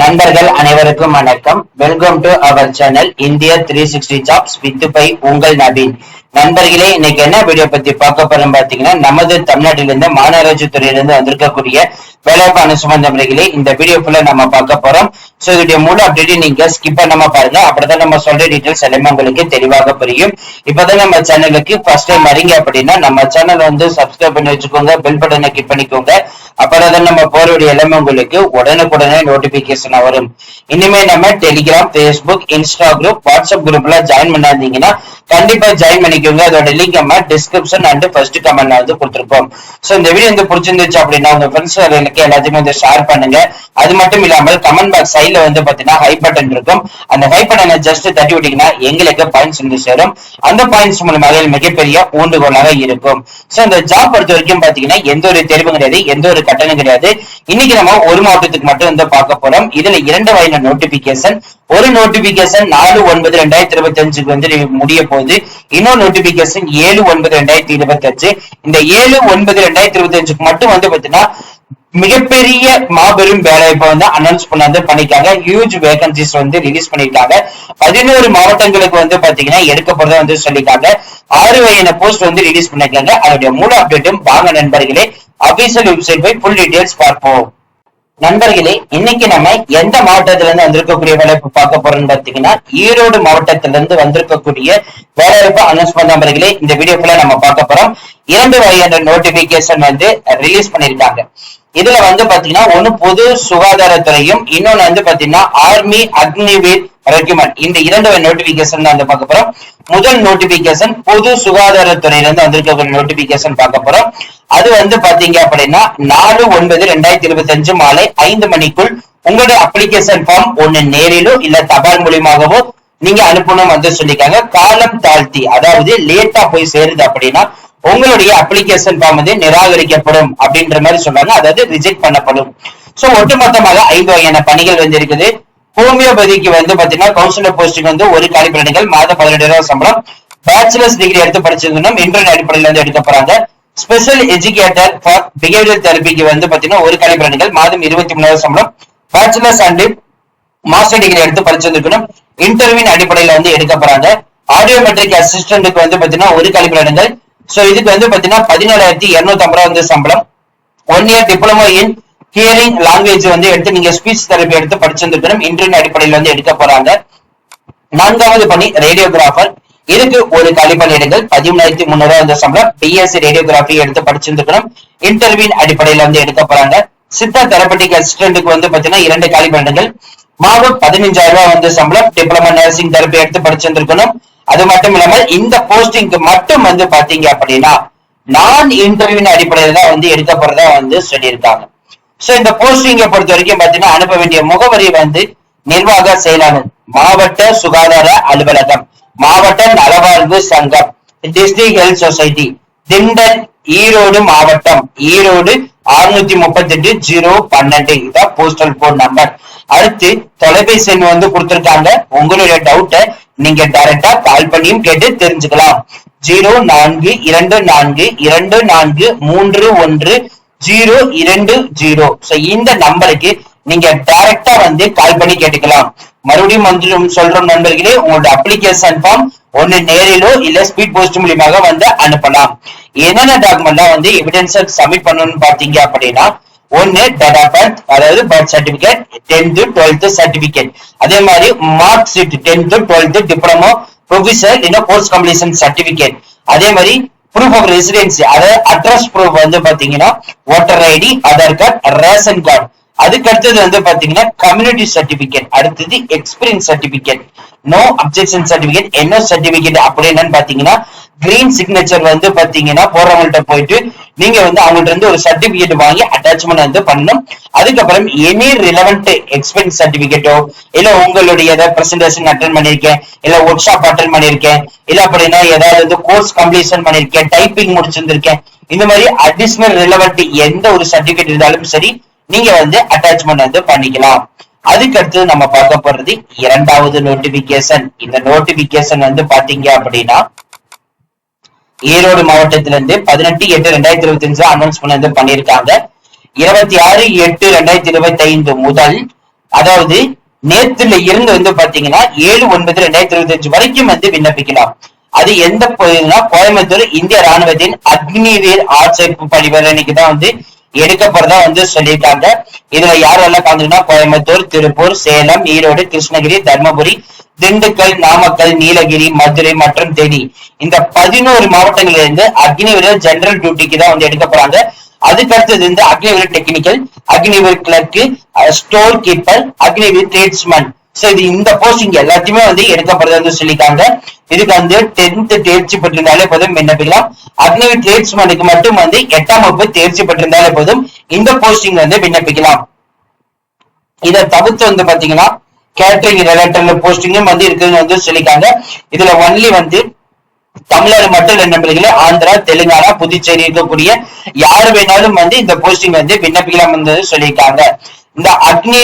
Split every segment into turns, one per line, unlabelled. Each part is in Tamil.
நண்பர்கள் அனைவருக்கும் வணக்கம். Welcome to our channel India three sixty jobs with by உங்கள் நவீன். நண்பர்களே இன்னைக்கு என்ன வீடியோ பத்தி பார்க்க போறோம் பாத்தீங்கன்னா நமது தமிழ்நாட்டிலிருந்து மாநகராட்சி துறையிலிருந்து வந்திருக்கக்கூடிய வேலைவாய்ப்பு முறைகளே இந்த வீடியோ ஃபுல்லா நம்ம பார்க்க போறோம். சோ இதோடைய முழு அப்டேட் நீங்க ஸ்கிப் பண்ணாம பாருங்க. அப்படிதான் நம்ம சொல்ற டீட்டெயில்ஸ் எல்லாமே உங்களுக்கு தெளிவாக புரியும். இப்பதான் நம்ம சேனலுக்கு ஃபர்ஸ்ட் டைம் வரீங்க அப்படின்னா நம்ம சேனல் வந்து சப்ஸ்கிரைப் பண்ணி வச்சுக்கோங்க பெல் பட்டனை கிளிக் பண்ணிக்கோங்க. அப்புறம் நம்ம போறக்கூடிய எல்லாமே உங்களுக்கு உடனுக்குடனே நோட்டிபிகேஷன் வரும். இனிமே நம்ம Telegram Facebook Insta group WhatsApp குரூப்ல ஜாயின் பண்ணாதீங்கன்னா கண்டிப்பா ஜாயின் பண்ணிக்கோங்க. அதோட லிங்க் நம்ம டிஸ்கிரிப்ஷன் அண்ட் ஃபர்ஸ்ட் கமெண்ட்ல வந்து கொடுத்துருப்போம். சோ இந்த வீடியோ வந்து பிடிச்சிருந்துச்சு அப்படின்னா உங்க ஃப்ரெண்ட்ஸ் எல்லாத்தையுமே வந்து ஷேர் பண்ணுங்க. அது மட்டும் இல்லாமல் கமெண்ட் பாக்ஸ் சைட்ல வந்து பாத்தீங்கன்னா ஹை பட்டன் இருக்கும். அந்த ஹை பட்டனை ஜஸ்ட் தட்டி விட்டீங்கன்னா எங்களுக்கு பாயிண்ட்ஸ் வந்து சேரும். அந்த பாயிண்ட்ஸ் மூலமாக மிகப்பெரிய ஊண்டுகோலாக இருக்கும். சோ இந்த ஜாப் பொறுத்த வரைக்கும் பாத்தீங்கன்னா எந்த ஒரு தெரிவும் கிடையாது எந்த ஒரு கட்டணம் கிடையாது. இன்னைக்கு நம்ம ஒரு மாவட்டத்துக்கு மட்டும் வந்து பார்க்க போறோம். இதுல இரண்டு வகையான நோட்டிபிகேஷன் ஒரு நோட்டிபிகேஷன் நாலு ஒன்பது ரெண்டாயிரத்தி இருபத்தி அஞ்சுக்கு வந்து முடிய போகுது. இன்னொரு நோட்டிபிகேஷன் ஏழு ஒன்பது ரெண்டாயிரத்தி இருபத்தி அஞ்சு இந்த ஏழு ஒன்பது ரெண்டாயிரத்தி இருபத்தி அஞ்சுக்கு மட்டும் வந்து பாத்தீங்கன்னா மிகப்பெரிய மாபெரும் வேலைவாய்ப்பை வந்து அனௌன்ஸ் பண்ணாந்து பண்ணிருக்காங்க ஹியூஜ் வேகன்சிஸ் வந்து ரிலீஸ் பண்ணிருக்காங்க பதினோரு மாவட்டங்களுக்கு வந்து பாத்தீங்கன்னா எடுக்கப்படுறத வந்து சொல்லிருக்காங்க ஆறு வகையான போஸ்ட் வந்து ரிலீஸ் பண்ணிருக்காங்க அதோடைய முழு அப்டேட்டும் வாங்க நண்பர்களே அபிஷியல் வெப்சைட் போய் ஃபுல் டீடைல்ஸ் பார்ப்போம். நண்பர்களே இன்னைக்கு நம்ம எந்த மாவட்டத்துல இருந்து வந்திருக்கக்கூடிய வேலைவாய்ப்பு பார்க்க போறோம்னு பாத்தீங்கன்னா ஈரோடு மாவட்டத்தில இருந்து வந்திருக்கக்கூடிய வேலைவாய்ப்பு அனௌன்ஸ் பண்ண நண்பர்களே இந்த வீடியோக்குள்ள நம்ம பார்க்க போறோம். இரண்டு வகையான நோட்டிபிகேஷன் வந்து ரிலீஸ் பண்ணிருக்காங்க இதுல வந்து பாத்தீங்கன்னா ஒண்ணு பொது சுகாதாரத்துறையும் இன்னொன்னு வந்து பாத்தீங்கன்னா ஆர்மி அக்னிவீர் ரெக்யூமெண்ட் இந்த இரண்டு நோட்டிபிகேஷன் தான் வந்து பார்க்க போறோம். முதல் நோட்டிபிகேஷன் பொது சுகாதாரத்துறையில இருந்து வந்திருக்கக்கூடிய நோட்டிபிகேஷன் பார்க்க போறோம். அது வந்து பாத்தீங்க அப்படின்னா நாலு ஒன்பது ரெண்டாயிரத்தி இருபத்தி அஞ்சு மாலை ஐந்து மணிக்குள் உங்களுடைய அப்ளிகேஷன் ஃபார்ம் ஒண்ணு நேரிலோ இல்ல தபால் மூலியமாகவோ நீங்க அனுப்பணும் வந்து சொல்லிருக்காங்க காலம் தாழ்த்தி அதாவது லேட்டா போய் சேருது அப்படின்னா உங்களுடைய அப்ளிகேஷன் ஃபார்ம் வந்து நிராகரிக்கப்படும் அப்படின்ற மாதிரி சொல்றாங்க. அதாவது ரிஜெக்ட் பண்ணப்படும். சோ ஒட்டுமொத்தமாக ஐந்து வகையான பணிகள் வந்து இருக்குது. ஹோமியோபதிக்கு வந்து பாத்தீங்கன்னா கவுன்சிலர் போஸ்டிங் வந்து ஒரு காலி மாதம் பதினெட்டு ரூபாய் சம்பளம். பேச்சுலர்ஸ் டிகிரி எடுத்து படிச்சிருந்தோம் இன்டர்நெட் அடிப்படையில் வந்து எடுக்க போறாங்க. ஸ்பெஷல் எஜுகேட்டர் ஃபார் பிஹேவியர் தெரபிக்கு வந்து பாத்தீங்கன்னா ஒரு கழிப்பிரணிகள் மாதம் இருபத்தி மூணாயிரம் சம்பளம். பேச்சுலர்ஸ் அண்ட் மாஸ்டர் டிகிரி எடுத்து படிச்சிருந்துக்கணும் இன்டர்வியூ அடிப்படையில வந்து எடுக்க போறாங்க. ஆடியோமெட்ரிக் அசிஸ்டன்ட்டுக்கு வந்து பாத்தீங்கன்னா ஒரு காலி சோ இதுக்கு வந்து பாத்தீங்கன்னா பதினேழாயிரத்தி இருநூத்தி ஐம்பது ரூபா வந்து சம்பளம். One year diploma in hearing language வந்து எடுத்து நீங்க ஸ்பீச் தெரப்பி எடுத்து படிச்சிருந்துக்கணும் இன்டர்வியூ அடிப்படையில் வந்து எடுக்க போறாங்க. நான்காவது பணி ரேடியோகிராஃபர் இதுக்கு ஒரு காலி பணியிடங்கள் பதிமூணாயிரத்தி முன்னூறு வந்து சம்பளம். பிஎஸ்சி ரேடியோகிராஃபி எடுத்து படிச்சிருந்துக்கணும் இன்டர்வியூ அடிப்படையில் வந்து எடுக்க போறாங்க. சித்தா தெரப்பட்டிக் அசிஸ்டன்ட்டுக்கு வந்து பாத்தீங்கன்னா இரண்டு காலி பணியிடங்கள் மாதம் பதினஞ்சாயிரம் ரூபாய் வந்து சம்பளம் டிப்ளமோ நர்சிங் தெரப்பி எடுத்து படிச்சிருந்திருக்கணும். அது மட்டும் இல்லாமல் இந்த போஸ்டிங்க்கு மட்டும் வந்து பாத்தீங்க அப்படின்னா நான் இன்டர்வியூ அடிப்படையில தான் வந்து எடுக்க போறதா வந்து சொல்லியிருக்காங்க. சோ இந்த போஸ்டிங்கை பொறுத்த வரைக்கும் பாத்தீங்கன்னா அனுப்ப வேண்டிய முகவரி வந்து நிர்வாக செயலாளர் மாவட்ட சுகாதார அலுவலகம் மாவட்ட நலவாழ்வு சங்கம் district health society Thindal Erode மாவட்டம். ஈரோடு அறுநூத்தி முப்பத்தி எட்டு ஜீரோ பன்னெண்டு. இதான் போஸ்டல் கோட் நம்பர் அடுத்து தொலைபேசி எண் வந்து கொடுத்திருக்காங்க. உங்களுடைய டவுட்டை நீங்க டைரக்டா கால் பண்ணியும் கேட்டு தெரிஞ்சுக்கலாம். ஜீரோ நான்கு இரண்டு நான்கு இரண்டு நான்கு மூன்று ஒன்று ஜீரோ இரண்டு ஜீரோ. சோ இந்த நம்பருக்கு நீங்க டைரக்டா வந்து கால் பண்ணி கேட்டுக்கலாம். மறுபடியும் வந்து சொல்றோம் நண்பர்களே உங்களோட அப்ளிகேஷன் ஃபார்ம் ஒன்னு நேரிலோ இல்ல ஸ்பீட் போஸ்ட் மூலியமாக வந்து அனுப்பலாம். என்னென்ன டாக்குமெண்ட்லாம் வந்து எவிடன்ஸ் சப்மிட் பண்ணணும்னு பாத்தீங்க அப்படின்னா ஒன்னு டேட் ஆஃப் பர்த் அதாவது birth certificate tenth twelfth certificate அதே மாதிரி mark sheet tenth twelfth diploma professor இல்லைன்னா கோர்ஸ் கம்ப்ளீஷன் சர்டிபிகேட் அதே மாதிரி ப்ரூஃப் ஆஃப் ரெசிடென்சி அதாவது அட்ரஸ் ப்ரூஃப் வந்து பாத்தீங்கன்னா voter ID Aadhaar card ration card அதுக்கு அடுத்தது வந்து பாத்தீங்கன்னா கம்யூனிட்டி சர்டிபிகேட் அடுத்தது experience certificate no objection certificate என்ன சர்டிபிகேட் அப்படி என்னன்னு பாத்தீங்கன்னா கிரீன் சிக்னேச்சர் வந்து பாத்தீங்கன்னா போறவங்கள்ட்ட போயிட்டு நீங்க வந்து அவங்கள்ட்ட இருந்து ஒரு சர்டிபிகேட் வாங்கி அட்டாச்மெண்ட் வந்து பண்ணணும். அதுக்கப்புறம் எனி ரிலவெண்ட் எக்ஸ்பீரியன்ஸ் சர்டிபிகேட்டோ இல்ல உங்களுடைய ஏதாவது பிரசன்டேஷன் அட்டன் பண்ணிருக்கேன் இல்ல ஒர்க் ஷாப் அட்டன் பண்ணிருக்கேன் இல்ல அப்படின்னா ஏதாவது வந்து கோர்ஸ் கம்ப்ளீஷன் பண்ணிருக்கேன் டைப்பிங் முடிச்சிருந்திருக்கேன் இந்த மாதிரி அடிஷனல் ரிலவெண்ட் எந்த ஒரு சர்டிபிகேட் இருந்தாலும் சரி நீங்க வந்து அட்டாச்மெண்ட் வந்து பண்ணிக்கலாம். அதுக்கடுத்து நம்ம பார்க்க போறது இரண்டாவது நோட்டிபிகேஷன் இந்த நோட்டிபிகேஷன் வந்து பாத்தீங்க அப்படின்னா ஈரோடு மாவட்டத்தில இருந்து பதினெட்டு எட்டு ரெண்டாயிரத்தி இருபத்தி அஞ்சு அனௌன்ஸ் பண்ணி வந்து பண்ணிருக்காங்க இருபத்தி ஆறு எட்டு ரெண்டாயிரத்தி இருபத்தி ஐந்து முதல் அதாவது நேத்துல இருந்து வந்து பாத்தீங்கன்னா ஏழு ஒன்பது ரெண்டாயிரத்தி இருபத்தி அஞ்சு வரைக்கும் வந்து விண்ணப்பிக்கலாம். அது எந்த பகுதினா கோயம்புத்தூர் இந்திய ராணுவத்தின் அக்னிவீர் ஆட்சேர்ப்பு பணிவர் தான் வந்து எடுக்க போறதா வந்து சொல்லியிருக்காங்க. இதுல யாரெல்லாம் கலந்துனா கோயம்புத்தூர் திருப்பூர் சேலம் ஈரோடு கிருஷ்ணகிரி தர்மபுரி திண்டுக்கல் நாமக்கல் நீலகிரி மதுரை மற்றும் தேனி. இந்த பதினோரு மாவட்டங்கள்ல இருந்து அக்னிவீரர் ஜெனரல் டியூட்டிக்கு தான் வந்து எடுக்க போறாங்க அதுக்கு அடுத்தது வந்து Agniveer technical Agniveer clerk store keeper Agniveer tradesman. So இது இந்த போஸ்டிங் எல்லாத்தையுமே வந்து எடுக்கப்படுறது வந்து சொல்லியிருக்காங்க இதுக்கு வந்து டென்த் தேர்ச்சி பெற்றிருந்தாலே போதும் விண்ணப்பிக்கலாம் அக்னிவி டிரேட்ஸ்மேனுக்கு மட்டும் வந்து எட்டாம் வகுப்பு தேர்ச்சி பெற்றிருந்தாலே போதும் இந்த போஸ்டிங் வந்து விண்ணப்பிக்கலாம். இதை தவிர்த்து வந்து பாத்தீங்கன்னா கேட்டரிங் ரிலேட்டட் போஸ்டிங்கும் வந்து இருக்குன்னு வந்து சொல்லியிருக்காங்க இதுல ஒன்லி வந்து தமிழ்நாடு மட்டும் இல்ல நண்பர்களே ஆந்திரா தெலுங்கானா புதுச்சேரி இருக்கக்கூடிய யார் வேணாலும் வந்து இந்த போஸ்டிங் வந்து விண்ணப்பிக்கலாம் என்று சொல்லியிருக்காங்க. இந்த அக்னி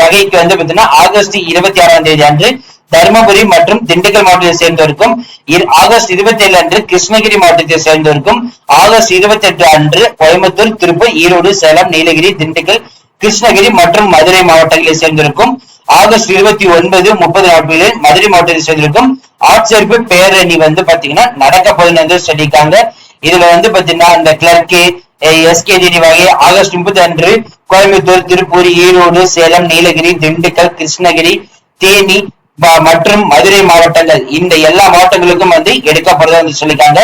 வகைக்கு வந்து பாத்தீங்கன்னா ஆகஸ்ட் இருபத்தி ஆறாம் தேதி அன்று தருமபுரி மற்றும் திண்டுக்கல் மாவட்டத்தை சேர்ந்தவருக்கும் ஆகஸ்ட் இருபத்தி ஏழு அன்று கிருஷ்ணகிரி மாவட்டத்தை சேர்ந்தவருக்கும் ஆகஸ்ட் இருபத்தி எட்டு அன்று கோயம்புத்தூர் திருப்பூர் ஈரோடு சேலம் நீலகிரி திண்டுக்கல் கிருஷ்ணகிரி மற்றும் மதுரை மாவட்டங்களை சேர்ந்திருக்கும் ஆகஸ்ட் இருபத்தி ஒன்பது முப்பது நாட்களில் மதுரை மாவட்டத்தை சேர்ந்திருக்கும் ஆட்சேர்ப்பு பேரணி வந்து பாத்தீங்கன்னா நடக்க போகுதுன்னு வந்து சொல்லியிருக்காங்க. இதுல வந்து பாத்தீங்கன்னா அந்த கிளர்க்கு எஸ்கேடிடி வகை ஆகஸ்ட் முப்பத்தி அன்று கோயம்புத்தூர் திருப்பூர் ஈரோடு சேலம் நீலகிரி திண்டுக்கல் கிருஷ்ணகிரி தேனி மற்றும் மதுரை மாவட்டங்கள். இந்த எல்லா மாவட்டங்களுக்கும் வந்து எடுக்கப்படுறதா வந்து சொல்லியிருக்காங்க.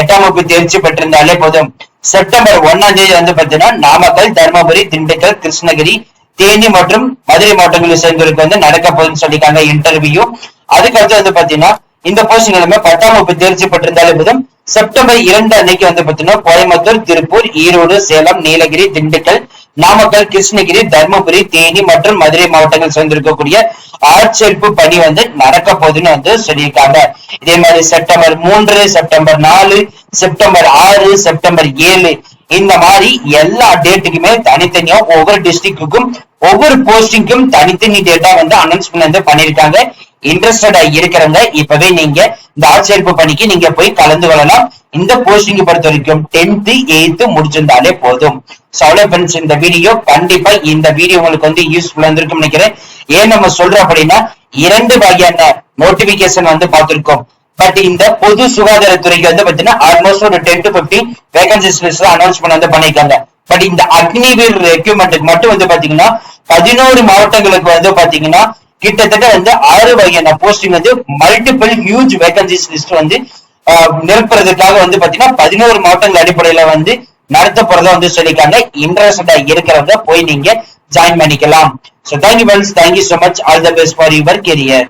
எட்டாம் வகுப்பு தேர்ச்சி பெற்றிருந்தாலே போதும். செப்டம்பர் ஒன்னாம் தேதி வந்து பாத்தீங்கன்னா நாமக்கல் தர்மபுரி திண்டுக்கல் கிருஷ்ணகிரி தேனி மற்றும் மதுரை மாவட்டங்களில் சேர்ந்தவருக்கு வந்து நடக்க போகுதுன்னு சொல்லியிருக்காங்க இன்டர்வியூ அதுக்கடுத்து வந்து பாத்தீங்கன்னா இந்த போஸ்டிங் எல்லாமே பத்தாம் வகுப்பு தேர்ச்சி பெற்றிருந்தாலே போதும். செப்டம்பர் இரண்டு அன்னைக்கு வந்து பாத்தீங்கன்னா கோயம்புத்தூர் திருப்பூர் ஈரோடு சேலம் நீலகிரி திண்டுக்கல் நாமக்கல் கிருஷ்ணகிரி தர்மபுரி தேனி மற்றும் மதுரை மாவட்டங்கள் சேர்ந்திருக்கக்கூடிய ஆட்சேர்ப்பு பணி வந்து நடக்க போகுதுன்னு வந்து சொல்லியிருக்காங்க. இதே மாதிரி செப்டம்பர் மூன்று செப்டம்பர் நாலு செப்டம்பர் ஆறு செப்டம்பர் ஏழு இந்த மாதிரி எல்லா டேட்டுக்குமே தனித்தனியா ஒவ்வொரு டிஸ்ட்ரிக்டுக்கும் ஒவ்வொரு போஸ்டிங்க்கும் தனித்தனி டேட்டா வந்து அனௌன்ஸ்மெண்ட் வந்து பண்ணிருக்காங்க இன்ட்ரெஸ்டடா இருக்கிறவங்க இப்பவே நீங்க இந்த ஆட்சேர்ப்பு பணிக்கு நீங்க போய் கலந்து கொள்ளலாம். இந்த போஸ்டிங் பொறுத்த வரைக்கும் டென்த் எயித்து முடிச்சிருந்தாலே போதும். So, இந்த வீடியோ கண்டிப்பா இந்த வீடியோ உங்களுக்கு வந்து யூஸ்ஃபுல்லா இருந்திருக்கும் நினைக்கிறேன். ஏன் நம்ம சொல்றோம் அப்படின்னா இரண்டு வகையான நோட்டிபிகேஷன் வந்து பார்த்திருக்கோம். பட் இந்த பொது சுகாதாரத்துறைக்கு வந்து பாத்தீங்கன்னா ஆல்மோஸ்ட் ஒரு ten to fifteen vacancies announcement வந்து பண்ணிருக்காங்க பட் இந்த அக்னிவீர் ரெக்யூப்மெண்ட்டுக்கு மட்டும் வந்து பாத்தீங்கன்னா பதினோரு மாவட்டங்களுக்கு வந்து பாத்தீங்கன்னா கிட்டத்தட்ட வந்து ஆறு வகையான போஸ்டிங் வந்து மல்டிபிள் ஹியூஜ் வேகன்சிஸ் லிஸ்ட் வந்து ஆஹ், நிரப்புறதுக்காக வந்து பாத்தீங்கன்னா பதினோரு மாவட்டங்கள் அடிப்படையில வந்து நடத்த போறதா வந்து சொல்லியிருக்காங்க. இன்ட்ரெஸ்டா இருக்கிறவங்க போய் நீங்க ஜாயின் பண்ணிக்கலாம். So thank you Wells thank you so much all the best for your career